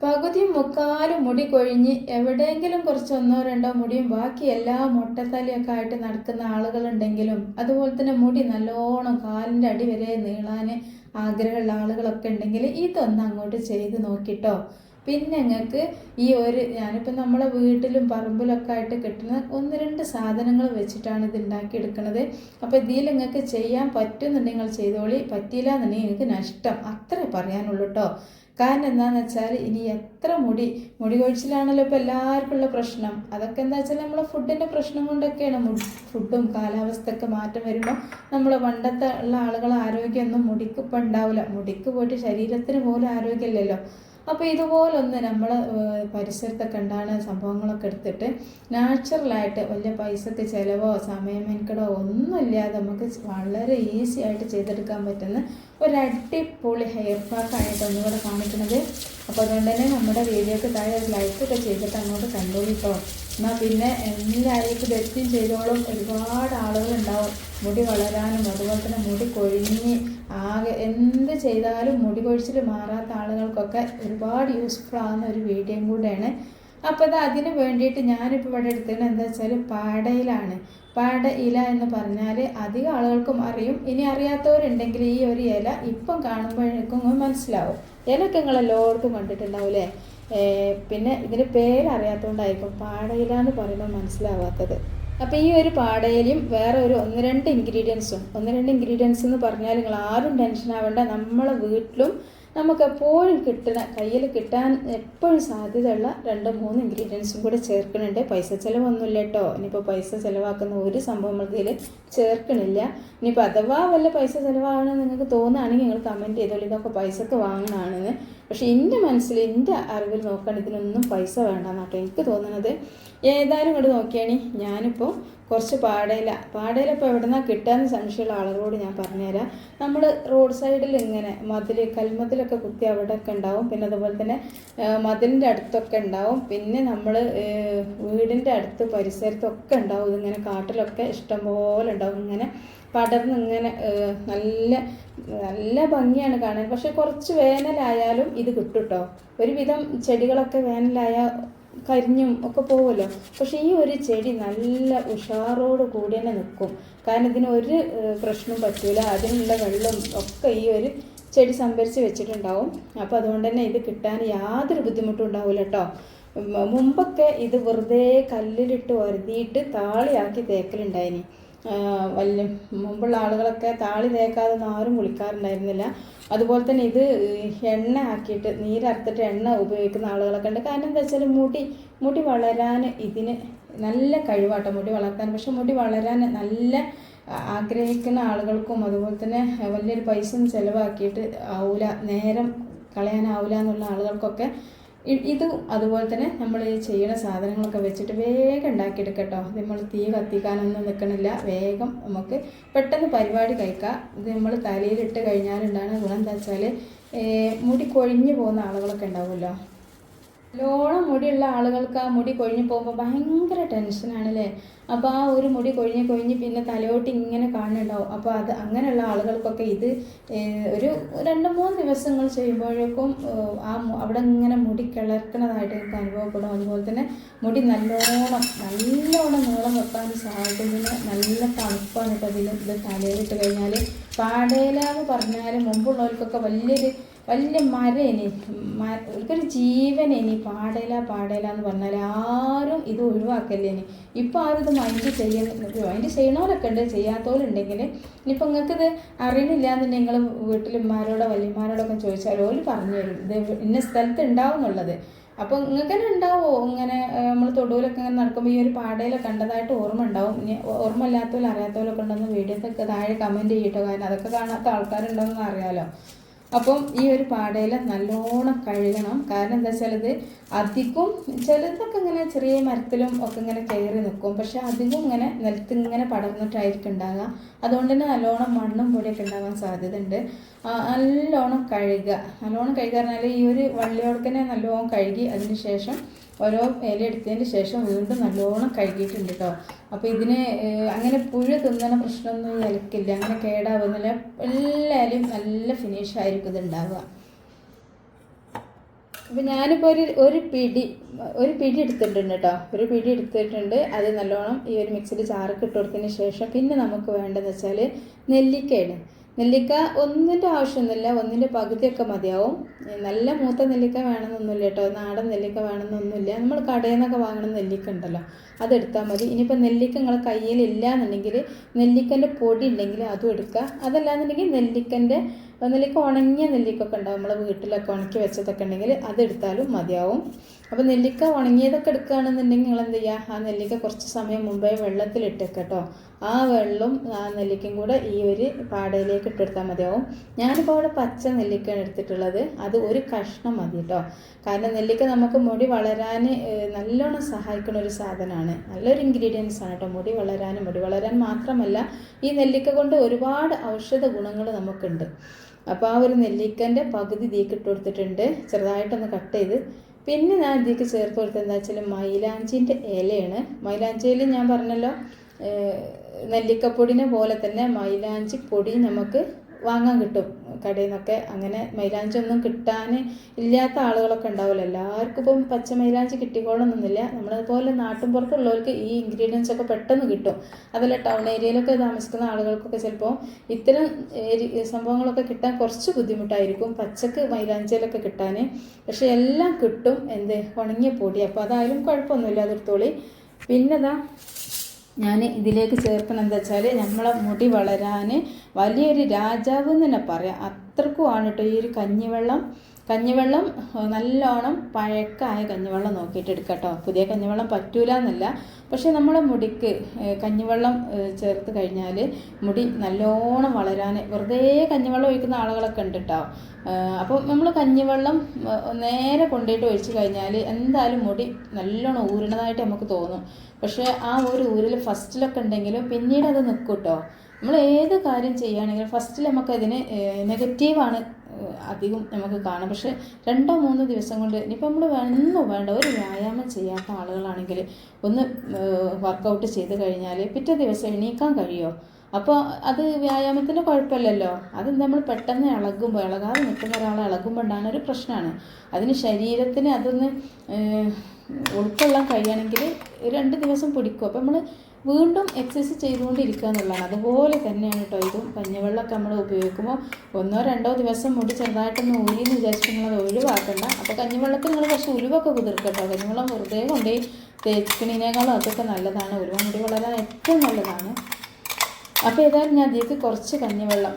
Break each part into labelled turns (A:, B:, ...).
A: പകുതിയും മുക്കാലും മുടി കൊഴിഞ്ഞ് എവിടെയെങ്കിലും കുറച്ച് ഒന്നോ രണ്ടോ മുടിയും ബാക്കി എല്ലാ മൊട്ടത്തലയൊക്കെ ആയിട്ട് നടക്കുന്ന ആളുകളുണ്ടെങ്കിലും അതുപോലെ തന്നെ മുടി നല്ലോണം കാലിന്റെ അടി വരെ നീളാൻ ആഗ്രഹമുള്ള ആളുകളൊക്കെ ഉണ്ടെങ്കിൽ ഇതൊന്ന് അങ്ങോട്ട് ചെയ്ത് നോക്കിട്ടോ. പിന്നെ ഞങ്ങൾക്ക് ഈ ഒരു ഞാനിപ്പോൾ നമ്മളെ വീട്ടിലും പറമ്പിലൊക്കെ ആയിട്ട് കിട്ടുന്ന ഒന്ന് രണ്ട് സാധനങ്ങൾ വെച്ചിട്ടാണ് ഇത് ഉണ്ടാക്കിയെടുക്കുന്നത് അപ്പോൾ ഇതിൽ നിങ്ങൾക്ക് ചെയ്യാൻ പറ്റുന്നുണ്ടെങ്കിൽ ചെയ്തോളി. പറ്റിയില്ല എന്നുണ്ടെങ്കിൽ നിങ്ങൾക്ക് നഷ്ടം. അത്രേ പറയാനുള്ളൂ കേട്ടോ കാരണം എന്താണെന്ന് വെച്ചാൽ ഇനി എത്ര മുടി മുടി കൊഴിച്ചിലാണല്ലോ ഇപ്പോൾ എല്ലാവർക്കും ഉള്ള പ്രശ്നം. അതൊക്കെ എന്താ വെച്ചാൽ നമ്മളെ ഫുഡിന്റെ പ്രശ്നം കൊണ്ടൊക്കെയാണ് ഫുഡും കാലാവസ്ഥയൊക്കെ മാറ്റം വരുമ്പോൾ നമ്മൾ പണ്ടത്തെ ഉള്ള ആളുകളെ ആരോഗ്യമൊന്നും മുടിക്ക് ഇപ്പം ഉണ്ടാവില്ല മുടിക്ക് പോയിട്ട് ശരീരത്തിന് പോലും ആരോഗ്യമില്ലല്ലോ. അപ്പോൾ ഇതുപോലൊന്ന് നമ്മൾ പരിസരത്തൊക്കെ ഉണ്ടാകുന്ന സംഭവങ്ങളൊക്കെ എടുത്തിട്ട് നാച്ചുറലായിട്ട് വലിയ പൈസക്ക് ചിലവോ സമയമെൻകടോ മെനക്കെടോ ഒന്നുമില്ലാതെ നമുക്ക് വളരെ ഈസി ആയിട്ട് ചെയ്തെടുക്കാൻ പറ്റുന്ന ഒരു അടിപൊളി ഹെയർ പാക്കായിട്ട് ഒന്നുകൂടെ കാണിക്കുന്നത് അപ്പോൾ അതുകൊണ്ട് തന്നെ നമ്മുടെ വീഡിയോക്ക് താഴെ ഒരു ലൈക്കൊക്കെ ചെയ്തിട്ട് അങ്ങോട്ട് കണ്ടോളിട്ടോ. എന്നാൽ പിന്നെ എല്ലാവരും എത്തിയും ചെയ്തോളും. ഒരുപാട് ആളുകളുണ്ടാവും. മുടി വളരാനും അതുപോലെ തന്നെ മുടി കൊഴിഞ്ഞ് ആകെ എന്ത് ചെയ്താലും മുടി കൊഴിച്ചിൽ മാറാത്ത ആളുകൾക്കൊക്കെ ഒരുപാട് യൂസ്ഫുൾ ആകുന്ന ഒരു വീഡിയോയും കൂടെയാണ്. അപ്പോൾ ഇത് അതിന് വേണ്ടിയിട്ട് ഞാനിപ്പോൾ ഇവിടെ എടുത്തത് എന്താ വെച്ചാൽ പാടയിലാണ്. പാട ഇല എന്ന് പറഞ്ഞാൽ അധികം ആളുകൾക്കും അറിയും. ഇനി അറിയാത്തവരുണ്ടെങ്കിൽ ഈ ഒരു ഇല ഇപ്പം കാണുമ്പോഴേക്കും മനസ്സിലാവും. ഇലയൊക്കെ നിങ്ങൾ എല്ലാവർക്കും കണ്ടിട്ടുണ്ടാവില്ലേ പിന്നെ ഇതിന് പേരറിയാത്തതുകൊണ്ടായിരിക്കും പാടയില എന്ന് പറയുമ്പോൾ മനസ്സിലാവാത്തത്. അപ്പോൾ ഈ ഒരു പാടയിലും വേറെ ഒരു ഒന്ന് രണ്ട് ഇൻഗ്രീഡിയൻസും ഒന്ന് രണ്ട് ഇൻഗ്രീഡിയൻസ് എന്ന് പറഞ്ഞാൽ നിങ്ങൾ ആരും ടെൻഷൻ ആവേണ്ട. നമ്മളെ വീട്ടിലും നമുക്ക് എപ്പോഴും കിട്ടുന്ന കയ്യിൽ കിട്ടാൻ എപ്പോഴും സാധ്യതയുള്ള രണ്ട് മൂന്ന് ഇൻഗ്രീഡിയൻസും കൂടെ ചേർക്കുന്നുണ്ട്. പൈസ ചിലവൊന്നുമില്ല കേട്ടോ. ഇനിയിപ്പോൾ പൈസ ചിലവാക്കുന്ന ഒരു സംഭവം ഇതിൽ ചേർക്കണില്ല. ഇനിയിപ്പോൾ അഥവാ വല്ല പൈസ ചിലവാകണമെന്ന് നിങ്ങൾക്ക് തോന്നുകയാണെങ്കിൽ നിങ്ങൾ കമന്റ് ചെയ്തോളൂ. ഇതൊക്കെ പൈസക്ക് വാങ്ങണമാണെന്ന്. പക്ഷേ എന്റെ മനസ്സിൽ എന്റെ അറിവിൽ നോക്കുകയാണെങ്കിൽ ഇതിനൊന്നും പൈസ വേണ്ടെന്നാട്ടോ എനിക്ക് തോന്നുന്നത് ഏതായാലും ഇങ്ങോട്ട് നോക്കിയാണി. ഞാനിപ്പോൾ കുറച്ച് പാടയില പാടയില ഇപ്പോൾ എവിടെ നിന്നാണ് കിട്ടുകയെന്ന് സംശയമുള്ള ആളുകളോട് ഞാൻ പറഞ്ഞുതരാം നമ്മൾ റോഡ് സൈഡിൽ ഇങ്ങനെ മതിൽ കൽമതിലൊക്കെ കുത്തി അവിടെയൊക്കെ ഉണ്ടാവും പിന്നെ അതുപോലെ തന്നെ മതിലിന്റെ അടുത്തൊക്കെ ഉണ്ടാവും പിന്നെ നമ്മൾ വീടിന്റെ അടുത്ത് പരിസരത്തൊക്കെ ഉണ്ടാവും ഇതിങ്ങനെ കാട്ടിലൊക്കെ ഇഷ്ടംപോലെ ഉണ്ടാവും ഇങ്ങനെ പടർന്ന് ഇങ്ങനെ നല്ല നല്ല ഭംഗിയാണ് കാണാൻ. പക്ഷെ കുറച്ച് വേനലായാലും ഇത് കിട്ടും കേട്ടോ ഒരുവിധം ചെടികളൊക്കെ വേനലായാൽ കരിഞ്ഞും ഒക്കെ പോകുമല്ലോ പക്ഷെ ഈ ഒരു ചെടി നല്ല ഉഷാറോട് കൂടി തന്നെ നിൽക്കും. കാരണം ഇതിന് ഒരു പ്രശ്നവും പറ്റൂല. അതിനുള്ള വെള്ളം ഒക്കെ ഈ ഒരു ചെടി സംഭരിച്ച് വെച്ചിട്ടുണ്ടാവും. അപ്പോൾ അതുകൊണ്ട് തന്നെ ഇത് കിട്ടാൻ യാതൊരു ബുദ്ധിമുട്ടും ഉണ്ടാവില്ല കേട്ടോ മുമ്പൊക്കെ ഇത് വെറുതെ കല്ലിലിട്ട് വരുതിയിട്ട് താളിയാക്കി തേക്കലുണ്ടായിനി. വലിയ മുമ്പുള്ള ആളുകളൊക്കെ താളി തേക്കാതെ ഒന്നും ആരും കുളിക്കാറുണ്ടായിരുന്നില്ല. അതുപോലെ തന്നെ ഇത് എണ്ണ ആക്കിയിട്ട് നീരറുത്തിട്ട് എണ്ണ ഉപയോഗിക്കുന്ന ആളുകളൊക്കെ ഉണ്ട്. കാരണം എന്താ വെച്ചാൽ മുടി മുടി വളരാൻ ഇതിന് നല്ല കഴിവാട്ടോ മുടി വളർത്താൻ. പക്ഷെ മുടി വളരാൻ നല്ല ആഗ്രഹിക്കുന്ന ആളുകൾക്കും അതുപോലെ തന്നെ വലിയൊരു പൈസ ചിലവാക്കിയിട്ട് ആവില്ല നേരം കളയാനാവില്ല എന്നുള്ള ആളുകൾക്കൊക്കെ ഇതും അതുപോലെ തന്നെ നമ്മൾ ചെയ്യുന്ന സാധനങ്ങളൊക്കെ വെച്ചിട്ട് വേഗം ഉണ്ടാക്കിയെടുക്കട്ടോ. നമ്മൾ തീ കത്തിക്കാനൊന്നും നിൽക്കണില്ല വേഗം നമുക്ക് പെട്ടെന്ന് പരിപാടി കഴിക്കാം. ഇത് നമ്മൾ തലയിലിട്ട് കഴിഞ്ഞാലുണ്ടാകുന്ന ഗുണം എന്താ വെച്ചാൽ മുടി കൊഴിഞ്ഞു പോകുന്ന ആളുകളൊക്കെ ഉണ്ടാവുമല്ലോ. ലോണം മുടിയുള്ള ആളുകൾക്ക് ആ മുടി കൊഴിഞ്ഞു പോകുമ്പോൾ ഭയങ്കര ടെൻഷനാണല്ലേ അപ്പോൾ ആ ഒരു മുടി കൊഴിഞ്ഞ് കൊഴിഞ്ഞ് പിന്നെ തലയോട്ട് ഇങ്ങനെ കാണുന്നുണ്ടാവും. അപ്പോൾ അത് അങ്ങനെയുള്ള ആളുകൾക്കൊക്കെ ഇത് ഒരു രണ്ട് മൂന്ന് ദിവസങ്ങൾ ചെയ്യുമ്പോഴേക്കും ആ അവിടെ ഇങ്ങനെ മുടി കിളർക്കുന്നതായിട്ട് എനിക്ക് അനുഭവപ്പെടും. അതുപോലെ തന്നെ മുടി നല്ലോണം നല്ലോണം നീളം വെക്കാൻ സാധിക്കുന്നതിന് നല്ല തണുപ്പാണ് കേട്ടോ ഇതിൽ ഇത് തലയിലിട്ട് കഴിഞ്ഞാൽ പാടേല എന്ന് പറഞ്ഞാൽ മുമ്പുള്ളവർക്കൊക്കെ വലിയൊരു വലിയ മരേനി ഒരു ഇനി പാടല പാടല എന്ന് പറഞ്ഞാൽ ആരും ഇത് ഒഴിവാക്കല്ലേ ഇനി. ഇപ്പോൾ ആരും ഇത് മൈൻഡ് ചെയ്യുന്ന മൈൻഡ് ചെയ്യണവരൊക്കെ ഉണ്ട് ചെയ്യാത്തവരുണ്ടെങ്കിൽ ഇനിയിപ്പോൾ നിങ്ങൾക്കിത് അറിയണില്ല എന്നുണ്ടെങ്കിൽ നിങ്ങൾ വീട്ടിലുമാരോടോ വലിയമാരോടൊക്കെ ചോദിച്ചാൽ ഓര് പറഞ്ഞു തരും ഇത് ഇന്ന സ്ഥലത്ത് ഉണ്ടാവും എന്നുള്ളത്. അപ്പോൾ നിങ്ങൾക്ക് തന്നെ ഉണ്ടാവുമോ ഇങ്ങനെ നമ്മൾ തൊടുവിലൊക്കെ ഇങ്ങനെ നടക്കുമ്പോൾ ഈ ഒരു പാടയിലൊക്കെ കണ്ടതായിട്ട് ഓർമ്മ ഉണ്ടാവും. ഇനി ഓർമ്മ ഇല്ലാത്തവരും അറിയാത്തവരൊക്കെ ഉണ്ടെന്ന് വീഡിയോസൊക്കെ താഴെ കമന്റ് ചെയ്യട്ടോ. കാരണം അതൊക്കെ കാണാത്ത ആൾക്കാരുണ്ടെന്ന് അറിയാലോ. അപ്പം ഈ ഒരു പാടയില നല്ലോണം കഴുകണം. കാരണം എന്താ വെച്ചാൽ ഇത് അധികം ചിലതൊക്കെ ഇങ്ങനെ ചെറിയ മരത്തിലും ഒക്കെ ഇങ്ങനെ കയറി നിൽക്കും. പക്ഷെ അധികം ഇങ്ങനെ നിലത്ത് ഇങ്ങനെ പടർന്നിട്ടായിരിക്കും ഉണ്ടാകുക അതുകൊണ്ട് തന്നെ നല്ലോണം മണ്ണും പൊടിയൊക്കെ ഉണ്ടാകാൻ സാധ്യത ഉണ്ട് നല്ലോണം കഴുകുക. നല്ലോണം കഴുകുക പറഞ്ഞാൽ ഈ ഒരു വള്ളിയോടക്കനെ നല്ലോണം കഴുകി അതിന് ശേഷം ഓരോ ഇല എടുത്തതിന് ശേഷം വീണ്ടും നല്ലോണം കഴുകിയിട്ടുണ്ട് കേട്ടോ അപ്പോൾ ഇതിന് അങ്ങനെ പുഴ തിന്നണ പ്രശ്നമൊന്നും നിലക്കില്ല അങ്ങനെ കേടാവുന്നില്ല എല്ലാ ഇലയും നല്ല ഫിനിഷ് ആയിരിക്കും ഇത് ഉണ്ടാവുക അപ്പോൾ ഞാനിപ്പോൾ ഒരു ഒരു പിടി ഒരു പിടി എടുത്തിട്ടുണ്ട് കേട്ടോ ഒരു പിടി എടുത്തിട്ടുണ്ട്. അത് നല്ലോണം ഈ ഒരു മിക്സിയിൽ ചാറൊക്കെ ഇട്ട് കൊടുത്തതിന് ശേഷം പിന്നെ നമുക്ക് വേണ്ടതെന്ന് വെച്ചാൽ നെല്ലിക്കയാണ്. നെല്ലിക്ക ഒന്നിന്റെ ആവശ്യമൊന്നുമില്ല ഒന്നിന്റെ പകുതിയൊക്കെ മതിയാവും. നല്ല മൂത്ത നെല്ലിക്ക വേണമെന്നൊന്നുമില്ല കേട്ടോ നാടൻ നെല്ലിക്ക വേണമെന്നൊന്നുമില്ല. നമ്മൾ കടയിൽ നിന്നൊക്കെ വാങ്ങുന്ന നെല്ലിക്ക ഉണ്ടല്ലോ അതെടുത്താൽ മതി. ഇനിയിപ്പോൾ നെല്ലിക്ക നിങ്ങളെ കയ്യിൽ ഇല്ല എന്നുണ്ടെങ്കിൽ നെല്ലിക്കന്റെ പൊടി ഉണ്ടെങ്കിൽ അതും എടുക്കുക. അതല്ലാന്നുണ്ടെങ്കിൽ നെല്ലിക്കന്റെ നെല്ലിക്ക ഉണങ്ങിയ നെല്ലിക്കൊക്കെ ഉണ്ടാവും. നമ്മളെ വീട്ടിലൊക്കെ ഉണക്കി വെച്ചതൊക്കെ ഉണ്ടെങ്കിൽ അതെടുത്താലും മതിയാവും. അപ്പോൾ നെല്ലിക്ക ഉണങ്ങിയതൊക്കെ എടുക്കുകയാണെന്നുണ്ടെങ്കിൽ നിങ്ങൾ എന്ത് ചെയ്യുക? ആ നെല്ലിക്ക കുറച്ച് സമയം മുമ്പേ വെള്ളത്തിലിട്ടേക്ക് കേട്ടോ. ആ വെള്ളവും ആ നെല്ലിക്കയും കൂടെ ഈ ഒരു പാടയിലേക്ക് ഇട്ടെടുത്താൽ മതിയാവും. ഞാനിപ്പോൾ അവിടെ പച്ച നെല്ലിക്കയാണ് എടുത്തിട്ടുള്ളത്. അത് ഒരു കഷ്ണം മതി കേട്ടോ. കാരണം നെല്ലിക്ക നമുക്ക് മുടി വളരാൻ നല്ലോണം സഹായിക്കുന്ന ഒരു സാധനമാണ്. നല്ലൊരു ഇൻഗ്രീഡിയൻസ് ആണ് കേട്ടോ മുടി വളരാനും. മുടി വളരാൻ മാത്രമല്ല ഈ നെല്ലിക്ക കൊണ്ട് ഒരുപാട് ഔഷധ ഗുണങ്ങൾ നമുക്കുണ്ട്. അപ്പോൾ ആ ഒരു നെല്ലിക്കന്റെ പകുതി തീക്കിട്ട് കൊടുത്തിട്ടുണ്ട്. ചെറുതായിട്ടൊന്ന് കട്ട് ചെയ്ത് പിന്നെ ഞാൻ ഇതിലേക്ക് ചേർത്ത് കൊടുത്തത് എന്താ വെച്ചാൽ മൈലാഞ്ചിന്റെ ഇലയാണ്. മൈലാഞ്ചിയിൽ ഞാൻ പറഞ്ഞല്ലോ നെല്ലിക്കപ്പൊടിനെ പോലെ തന്നെ മൈലാഞ്ചി പൊടി നമുക്ക് വാങ്ങാൻ കിട്ടും. കടയിൽ നിന്നൊക്കെ അങ്ങനെ മൈലാഞ്ചി ഒന്നും കിട്ടാൻ ഇല്ലാത്ത ആളുകളൊക്കെ ഉണ്ടാവില്ല എല്ലാവർക്കും ഇപ്പം പച്ച മൈലാഞ്ചി കിട്ടിക്കോളണമെന്നില്ല. നമ്മളതുപോലെ നാട്ടിൻ പുറത്തുള്ളവർക്ക് ഈ ഇൻഗ്രീഡിയൻസ് ഒക്കെ പെട്ടെന്ന് കിട്ടും. അതല്ല ടൗൺ ഏരിയയിലൊക്കെ താമസിക്കുന്ന ആളുകൾക്കൊക്കെ ചിലപ്പോൾ ഇത്തരം സംഭവങ്ങളൊക്കെ കിട്ടാൻ കുറച്ച് ബുദ്ധിമുട്ടായിരിക്കും പച്ചക്ക് മൈലാഞ്ചിയിലൊക്കെ കിട്ടാൻ. പക്ഷേ എല്ലാം കിട്ടും എന്ത്? ഉണങ്ങിയ പൊടി. അപ്പോൾ അതായാലും കുഴപ്പമൊന്നുമില്ല അതെടുത്തോളി പിന്നെതാ ഞാൻ ഇതിലേക്ക് ചേർക്കണം എന്താ വെച്ചാൽ നമ്മളെ മുടി വളരാൻ വലിയൊരു രാജാവ് എന്ന് തന്നെ പറയാം. അത്രക്കുമാണ് കേട്ടോ ഈ ഒരു കഞ്ഞിവെള്ളം. കഞ്ഞിവെള്ളം നല്ലോണം പഴക്കായ കഞ്ഞിവെള്ളം നോക്കിയിട്ട് എടുക്കട്ടോ. കേട്ടോ പുതിയ കഞ്ഞിവെള്ളം പറ്റൂല എന്നല്ല പക്ഷേ നമ്മളെ മുടിക്ക് കഞ്ഞിവെള്ളം ചേർത്ത് കഴിഞ്ഞാൽ മുടി നല്ലോണം വളരാൻ വെറുതെ കഞ്ഞിവെള്ളം ഒഴിക്കുന്ന ആളുകളൊക്കെ ഉണ്ട് കേട്ടോ അപ്പോൾ നമ്മൾ കഞ്ഞിവെള്ളം നേരെ കൊണ്ടുപോയിട്ട് ഒഴിച്ച് കഴിഞ്ഞാൽ എന്തായാലും മുടി നല്ലോണം ഊരണതായിട്ട് നമുക്ക് തോന്നും. പക്ഷേ ആ ഒരു ഊരിൽ ഫസ്റ്റിലൊക്കെ ഉണ്ടെങ്കിലും പിന്നീട് അത് നിൽക്കും കേട്ടോ നമ്മൾ ഏത് കാര്യം ചെയ്യുകയാണെങ്കിലും ഫസ്റ്റിൽ നമുക്കതിന് നെഗറ്റീവാണ് അധികം നമുക്ക് കാണാം. പക്ഷേ രണ്ടോ മൂന്നോ ദിവസം കൊണ്ട് ഇനിയിപ്പോൾ നമ്മൾ ഒന്നും വേണ്ട. ഒരു വ്യായാമം ചെയ്യാത്ത ആളുകളാണെങ്കിൽ ഒന്ന് വർക്കൗട്ട് ചെയ്ത് കഴിഞ്ഞാൽ പിറ്റേ ദിവസം എണീക്കാൻ കഴിയുമോ അപ്പോൾ അത് വ്യായാമത്തിന് കുഴപ്പമില്ലല്ലോ. അത് നമ്മൾ പെട്ടെന്ന് ഇളകുമ്പോൾ ഇളകാതെ നിൽക്കുന്ന ഒരാളെ ഇളകുമ്പോൾ ഉണ്ടാകുന്ന ഒരു പ്രശ്നമാണ്. അതിന് ശരീരത്തിന് അതൊന്ന് ഉൾക്കൊള്ളാൻ കഴിയുകയാണെങ്കിൽ രണ്ട് ദിവസം പിടിക്കും. അപ്പോൾ നമ്മൾ വീണ്ടും എക്സസൈസ് ചെയ്തുകൊണ്ടിരിക്കുക എന്നുള്ളതാണ്. അതുപോലെ തന്നെയാണ് കേട്ടോ ഇതും. പഞ്ഞവെള്ളമൊക്കെ നമ്മൾ ഉപയോഗിക്കുമ്പോൾ ഒന്നോ രണ്ടോ ദിവസം മുടി ചെറുതായിട്ടൊന്ന് ഊരി എന്ന് വിചാരിച്ചിട്ട് നിങ്ങളത് ഒഴിവാക്കണ്ട. അപ്പോൾ കഞ്ഞിവെള്ളത്തിൽ നിങ്ങൾ കുറച്ച് ഉലുവൊക്കെ കുതിർക്കട്ടോ കഞ്ഞിവെള്ളം വെറുതെ കൊണ്ടുപോയി തേച്ചിക്കണീനേക്കാളും അതൊക്കെ നല്ലതാണ്. ഉലുവ മുടി വളരാൻ ഏറ്റവും നല്ലതാണ്. അപ്പോൾ ഏതായാലും ഞാൻ അതിലേക്ക് കുറച്ച് കഞ്ഞിവെള്ളം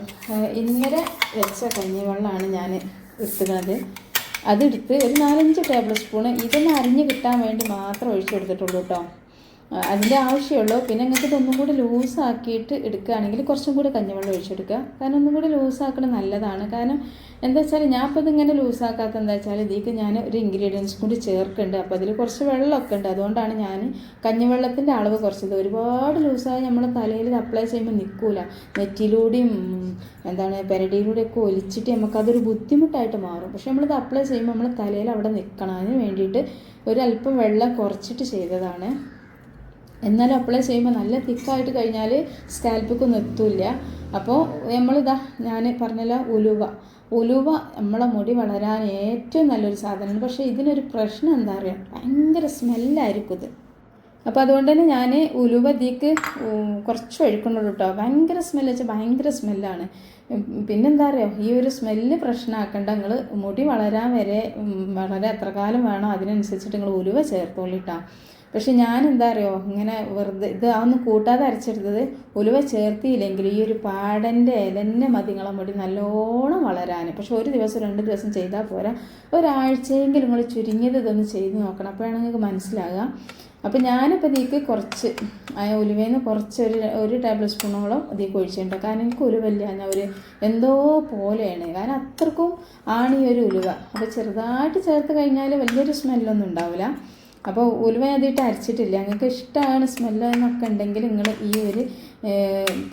A: ഇന്നലെ വെച്ച കഞ്ഞിവെള്ളമാണ് ഞാൻ എടുത്തുന്നത് അതെടുത്ത് ഒരു നാലഞ്ച് ടേബിൾ സ്പൂണ് ഇതൊന്ന് അരിഞ്ഞ് കിട്ടാൻ വേണ്ടി മാത്രം ഒഴിച്ചു കൊടുത്തിട്ടുള്ളൂ കേട്ടോ അതിന്റെ ആവശ്യമുള്ളൂ. പിന്നെ നിങ്ങൾക്ക് ഇതൊന്നും കൂടി ലൂസാക്കിയിട്ട് എടുക്കുകയാണെങ്കിൽ കുറച്ചും കൂടി കഞ്ഞിവെള്ളം ഒഴിച്ചെടുക്കുക. കാരണം ഒന്നും കൂടി ലൂസാക്കണം നല്ലതാണ്. കാരണം എന്താ വെച്ചാൽ ഞാൻ ഇപ്പോൾ ഇതിങ്ങനെ ലൂസാക്കാത്ത എന്താ വെച്ചാൽ ഇതിലേക്ക് ഞാൻ ഒരു ഇൻഗ്രീഡിയൻസ് കൂടി ചേർക്കുന്നുണ്ട്. അപ്പോൾ അതിൽ കുറച്ച് വെള്ളമൊക്കെ ഉണ്ട്. അതുകൊണ്ടാണ് ഞാൻ കഞ്ഞിവെള്ളത്തിന്റെ അളവ് കുറച്ചത്. ഒരുപാട് ലൂസായി നമ്മുടെ തലയിൽ അപ്ലൈ ചെയ്യുമ്പോൾ നിൽക്കൂല നെറ്റിയിലൂടെയും ഉം, എന്താണ് പെരടിയിലൂടെയൊക്കെ ഒലിച്ചിട്ട് നമുക്കതൊരു ബുദ്ധിമുട്ടായിട്ട് മാറും. പക്ഷെ നമ്മളിത് അപ്ലൈ ചെയ്യുമ്പോൾ നമ്മൾ തലയിൽ അവിടെ നിൽക്കണം. അതിന് വേണ്ടിയിട്ട് ഒരല്പം വെള്ളം കുറച്ചിട്ട് ചെയ്തതാണ്. എന്നാലും അപ്ലൈ ചെയ്യുമ്പോൾ നല്ല തിക്കായിട്ട് കഴിഞ്ഞാൽ സ്കാൽപ്പിക്ക് എത്തൂല്ല അപ്പോൾ നമ്മളിതാ ഞാൻ പറഞ്ഞല്ലോ ഉലുവ. ഉലുവ നമ്മളെ മുടി വളരാൻ ഏറ്റവും നല്ലൊരു സാധനമാണ്. പക്ഷേ ഇതിനൊരു പ്രശ്നം എന്താ പറയുക ഭയങ്കര സ്മെല്ലായിരിക്കും ഇത്. അപ്പോൾ അതുകൊണ്ട് തന്നെ ഞാൻ ഉലുവ ഇതിക്ക് കുറച്ച് ഒഴിക്കുന്നുള്ളൂ കേട്ടോ ഭയങ്കര സ്മെല്ല് വെച്ചാൽ ഭയങ്കര സ്മെല്ലാണ് പിന്നെന്താ അറിയാം? ഈ ഒരു സ്മെല്ല് പ്രശ്നമാക്കേണ്ട നിങ്ങൾ മുടി വളരാൻ വരെ വളരെ എത്ര കാലം വേണോ അതിനനുസരിച്ചിട്ട് നിങ്ങൾ ഉലുവ ചേർത്തോളിട്ടാ പക്ഷെ ഞാൻ എന്താ അറിയോ? ഇങ്ങനെ വെറുതെ ഇത് അതൊന്നും കൂട്ടാതെ അരച്ചെടുത്തത് ഉലുവ ചേർത്തിയില്ലെങ്കിൽ ഈ ഒരു പാടന്റെ ഇതന്നെ മതിങ്ങളെ മുടി നല്ലോണം വളരാൻ പക്ഷെ ഒരു ദിവസം രണ്ട് ദിവസം ചെയ്താൽ പോരാ. ഒരാഴ്ചയെങ്കിലും നിങ്ങൾ ചുരുങ്ങിയത് ഇതൊന്ന് ചെയ്ത് നോക്കണം. അപ്പോഴാണ് നിങ്ങൾക്ക് മനസ്സിലാകുക അപ്പോൾ ഞാനിപ്പോൾ നീക്ക് കുറച്ച് ആ ഉലുവയിൽ നിന്ന് കുറച്ച് ഒരു ഒരു ടേബിൾ സ്പൂണോളം ഇതിലേക്ക് ഒഴിച്ചിട്ടുണ്ട്. കാരണം എനിക്ക് ഉലുവല്ല ഞാൻ ഒരു എന്തോ പോലെയാണ്. കാരണം അത്രക്കും ആണ് ഈ ഒരു ഉലുവ അപ്പോൾ ചെറുതായിട്ട് ചേർത്ത് കഴിഞ്ഞാൽ വലിയൊരു സ്മെല്ലൊന്നും ഉണ്ടാവില്ല. അപ്പോൾ ഉലുവ അതിട്ട് അരച്ചിട്ടില്ല. നിങ്ങൾക്ക് ഇഷ്ടമാണ് സ്മെല്ല് എന്നൊക്കെ ഉണ്ടെങ്കിൽ നിങ്ങൾ ഈ ഒരു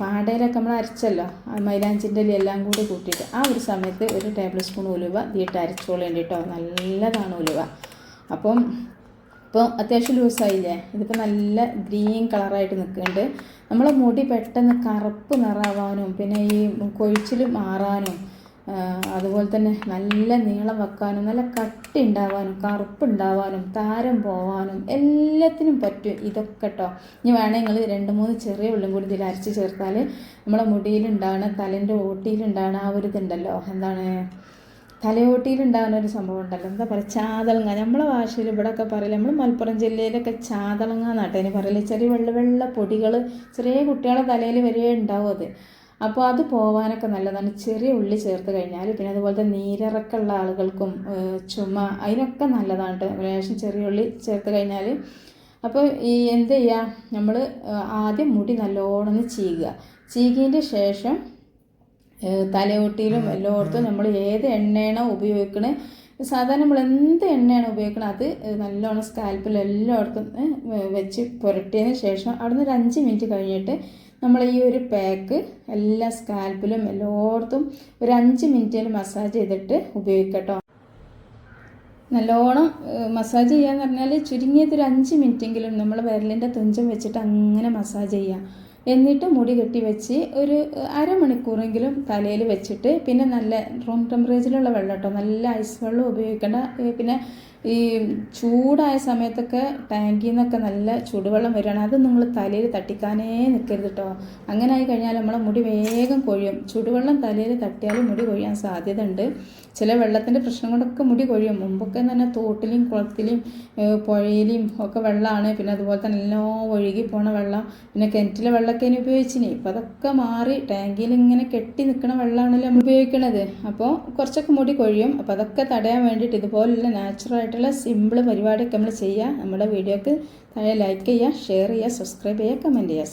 A: പാടയിലൊക്കെ നമ്മൾ അരച്ചല്ലോ മൈലാഞ്ചിന്റെ എല്ലാം കൂടി കൂട്ടിയിട്ട് ആ ഒരു സമയത്ത് ഒരു ടേബിൾ സ്പൂൺ ഉലുവ ഇതിട്ട് അരച്ചോളേണ്ടി കേട്ടോ നല്ലതാണ് ഉലുവ. അപ്പം ഇപ്പോൾ അത്യാവശ്യം ലൂസായില്ലേ ഇതിപ്പോൾ നല്ല ഗ്രീൻ കളറായിട്ട് നിൽക്കുന്നുണ്ട് നമ്മളെ മുടി പെട്ടെന്ന് കറുപ്പ് നിറാവാനും പിന്നെ ഈ കൊഴിച്ചിൽ മാറാനും അതുപോലെ തന്നെ നല്ല നീളം വെക്കാനും നല്ല കട്ടി ഉണ്ടാവാനും കറുപ്പ് ഉണ്ടാവാനും താരം പോവാനും എല്ലാത്തിനും പറ്റും ഇതൊക്കെ കേട്ടോ ഇനി വേണമെങ്കിൽ നിങ്ങൾ രണ്ട് മൂന്ന് ചെറിയ ഉള്ളും കൂടി ഇതിൽ അരച്ച് ചേർത്താൽ നമ്മളെ മുടിയിലുണ്ടാവണ തലേന്റെ ഓട്ടിയിലുണ്ടാവണ ആ ഒരു ഇതുണ്ടല്ലോ. എന്താണ്? തലയോട്ടിയിലുണ്ടാകുന്ന ഒരു സംഭവം ഉണ്ടല്ലോ. എന്താ പറയുക ചാതളങ്ങ. നമ്മളെ ഭാഷയിൽ ഇവിടെയൊക്കെ പറയില്ല നമ്മൾ മലപ്പുറം ജില്ലയിലൊക്കെ ചാതളങ്ങ നാട്ടേന് പറയില്ല ചെറിയ വെള്ള വെള്ള പൊടികൾ ചെറിയ കുട്ടികളെ തലയിൽ വരെ ഉണ്ടാവും അത്. അപ്പോൾ അത് പോവാനൊക്കെ നല്ലതാണ്. ചെറിയ ഉള്ളി ചേർത്ത് കഴിഞ്ഞാൽ പിന്നെ അതുപോലത്തെ നീരിറക്കമുള്ള ആളുകൾക്കും ചുമ അതിനൊക്കെ നല്ലതാണ് കേട്ടോ ലേശം ചെറിയ ഉള്ളി ചേർത്ത് കഴിഞ്ഞാൽ അപ്പോൾ ഈ എന്ത് ചെയ്യുക നമ്മൾ ആദ്യം മുടി നല്ലോണം ചീകുക ചീകിയതിന്റെ ശേഷം തലയോട്ടിയിലും എല്ലായിടത്തും നമ്മൾ ഏത് എണ്ണയാണോ ഉപയോഗിക്കണേ സാധാരണ നമ്മൾ എന്ത് എണ്ണയാണ് ഉപയോഗിക്കുന്നത് അത് നല്ലോണം സ്കാൽപ്പിൽ എല്ലായിടത്തും വെച്ച് പുരട്ടിയതിന് ശേഷം അവിടുന്ന് ഒരു അഞ്ച് മിനിറ്റ് കഴിഞ്ഞിട്ട് നമ്മൾ ഈ ഒരു പാക്ക് എല്ലാ സ്കാൽപ്പിലും എല്ലായിടത്തും ഒരു അഞ്ച് മിനിറ്റിൽ മസാജ് ചെയ്തിട്ട് ഉപയോഗിക്കട്ടോ. നല്ലോണം മസാജ് ചെയ്യാന്ന് പറഞ്ഞാൽ ചുരുങ്ങിയത് ഒരു അഞ്ച് മിനിറ്റെങ്കിലും നമ്മൾ വിരലിന്റെ തുഞ്ചം വെച്ചിട്ട് അങ്ങനെ മസാജ് ചെയ്യുക എന്നിട്ട് മുടി കെട്ടി വെച്ച് ഒരു അരമണിക്കൂറെങ്കിലും തലയിൽ വെച്ചിട്ട് പിന്നെ നല്ല റൂം ടെമ്പറേച്ചറിലുള്ള വെള്ളം കേട്ടോ നല്ല ഐസ് വെള്ളം ഉപയോഗിക്കേണ്ട പിന്നെ ഈ ചൂടായ സമയത്തൊക്കെ ടാങ്കിൽ നിന്നൊക്കെ നല്ല ചൂടുവെള്ളം വരികയാണ്. അത് നിങ്ങൾ തലയിൽ തട്ടിക്കാനേ നിൽക്കരുത് കേട്ടോ അങ്ങനെ ആയി കഴിഞ്ഞാൽ നമ്മളെ മുടി വേഗം കൊഴിയും. ചൂടുവെള്ളം തലയിൽ തട്ടിയാൽ മുടി കൊഴിയാൻ സാധ്യത ഉണ്ട് ചില വെള്ളത്തിന്റെ പ്രശ്നം കൊണ്ടൊക്കെ മുടി കൊഴിയും. മുമ്പൊക്കെ തന്നെ തോട്ടിലും കുളത്തിലും പുഴയിലും ഒക്കെ വെള്ളമാണ് പിന്നെ അതുപോലെ തന്നെ എല്ലാം ഒഴുകി പോണ വെള്ളം. പിന്നെ കിണറ്റിലെ വെള്ളമൊക്കെ ഇനി ഉപയോഗിച്ചിനി. ഇപ്പം അതൊക്കെ മാറി ടാങ്കിൽ ഇങ്ങനെ കെട്ടി നിൽക്കുന്ന വെള്ളമാണല്ലോ നമ്മൾ ഉപയോഗിക്കുന്നത് അപ്പോൾ കുറച്ചൊക്കെ മുടി കൊഴിയും. അപ്പോൾ അതൊക്കെ തടയാൻ വേണ്ടിയിട്ട് ഇതുപോലുള്ള നാച്ചുറൽ ആയിട്ടുള്ള സിമ്പിൾ പരിപാടിയൊക്കെ നമ്മൾ ചെയ്യുക നമ്മുടെ വീഡിയോക്ക് താഴെ ലൈക്ക് ചെയ്യുക ഷെയർ ചെയ്യുക സബ്സ്ക്രൈബ് ചെയ്യുക കമന്റ് ചെയ്യുക